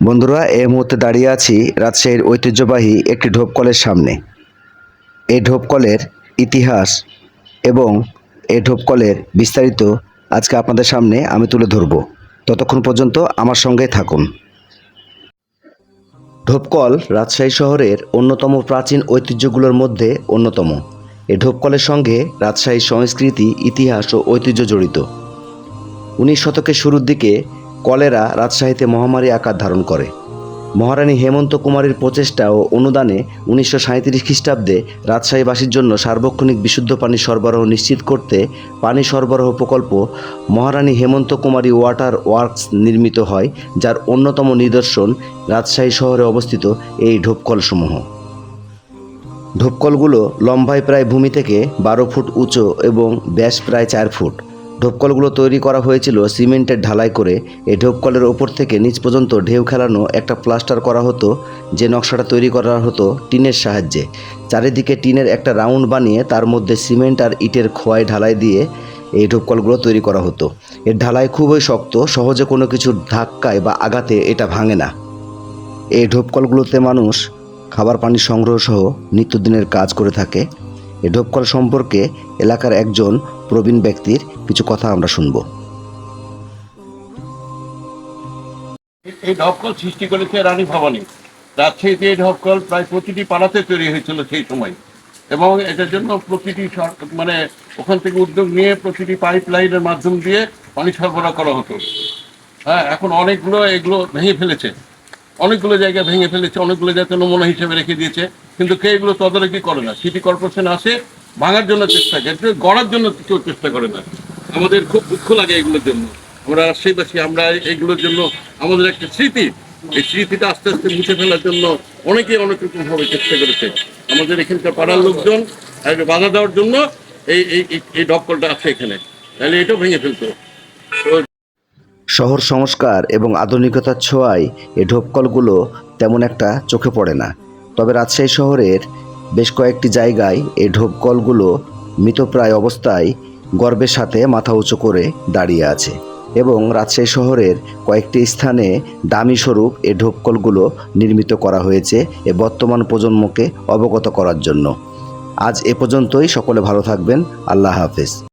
বন্ধুরা, এই মুহূর্তে দাঁড়িয়ে আছি রাজশাহীর ঐতিহ্যবাহী একটি ঢোপকলের সামনে। এই ঢোপকলের ইতিহাস এবং এই ঢোপকলের বিস্তারিত আজকে আপনাদের সামনে আমি তুলে ধরব। ততক্ষণ পর্যন্ত আমার সঙ্গে থাকুন। ঢোপকল রাজশাহী শহরের অন্যতম প্রাচীন ঐতিহ্যগুলোর মধ্যে অন্যতম। এই ঢোপকলের সঙ্গে রাজশাহীর সংস্কৃতি, ইতিহাস ও ঐতিহ্য জড়িত। উনিশ শতকের শুরুর দিকে কলেরা রাজশাহীতে মহামারী আকার ধারণ করে। মহারানী হেমন্ত কুমারীর প্রচেষ্টা ও অনুদানে উনিশশো সাঁত্রিশ খ্রিস্টাব্দে রাজশাহীবাসীর জন্য সার্বক্ষণিক বিশুদ্ধ পানি সরবরাহ নিশ্চিত করতে পানি সরবরাহ প্রকল্প মহারানী হেমন্ত কুমারী ওয়াটার ওয়ার্কস নির্মিত হয়, যার অন্যতম নিদর্শন রাজশাহী শহরে অবস্থিত এই ঢোপকলসমূহ। ঢোপকলগুলো লম্বায় প্রায় ভূমি থেকে বারো ফুট উঁচু এবং ব্যাস প্রায় চার ফুট। ঢোপকলগুলো তৈরি করা হয়েছিল সিমেন্টের ঢালাই করে। এই ঢোপকলের ওপর থেকে নিচ পর্যন্ত ঢেউ খেলানো একটা প্লাস্টার করা হতো, যে নকশাটা তৈরি করা হতো টিনের সাহায্যে। চারিদিকে টিনের একটা রাউন্ড বানিয়ে তার মধ্যে সিমেন্ট আর ইটের খোয়াই ঢালাই দিয়ে এই ঢোপকলগুলো তৈরি করা হতো। এর ঢালাই খুবই শক্ত, সহজে কোনো কিছু ধাক্কায় বা আঘাতে এটা ভাঙে না। এই ঢোপকলগুলোতে মানুষ খাবার পানি সংগ্রহ সহ নিত্যদিনের কাজ করে থাকে। এই ঢোপকল সম্পর্কে এলাকার একজন প্রবীণ ব্যক্তির কিছু কথা আমরা শুনব। এই ঢপকল সৃষ্টি করেছে রানী ভবানী। রাজশাহীতে এই ঢপকল প্রায় প্রতিটি পাড়াতে তৈরি হয়েছিল সেই সময়। এবং এটার জন্য প্রতিটি মানে ওখান থেকে উদ্যোগ নিয়ে প্রতিটি পাইপ লাইনের মাধ্যম দিয়ে পানি সরবরাহ করা হতো। হ্যাঁ এখন অনেকগুলো এগুলো ভেঙে ফেলেছে। অনেকগুলো জায়গা ভেঙে ফেলেছে, অনেকগুলো জায়গাতে নমুনা হিসেবে রেখে দিয়েছে। কিন্তু কে এগুলো তদারকি করে না? সিটি কর্পোরেশন আসে, ভাঙার জন্য চেষ্টা করে গড়ার জন্য কেউ চেষ্টা করে না। আমাদের খুব দুঃখ লাগে এগুলোর জন্য। আমরা রাজশাহীবাসী আমরা এইগুলোর জন্য আমাদের একটা স্মৃতি। এই স্মৃতিটা আস্তে আস্তে মুছে ফেলার জন্য অনেক রকম ভাবে চেষ্টা করেছে। আমাদের এখানকার পাড়ার লোকজন বাধা দেওয়ার জন্য এই এই ডকলটা আছে এখানে। তাহলে এটাও ভেঙে ফেলতো। শহর সংস্কার এবং আধুনিকতার ছোঁয়ায় এই ঢোপকলগুলো তেমন একটা চোখে পড়ে না। তবে রাজশাহী শহরের বেশ কয়েকটি জায়গায় এই ঢোপকলগুলো মৃতপ্রায় অবস্থায় গর্বের সাথে মাথা উঁচু করে দাঁড়িয়ে আছে এবং রাজশাহী শহরের কয়েকটি স্থানে দামি স্বরূপ এই ঢোপকলগুলো নির্মিত করা হয়েছে এ বর্তমান প্রজন্মকে অবগত করার জন্য। আজ এ পর্যন্তই। সকলে ভালো থাকবেন। আল্লাহ হাফেজ।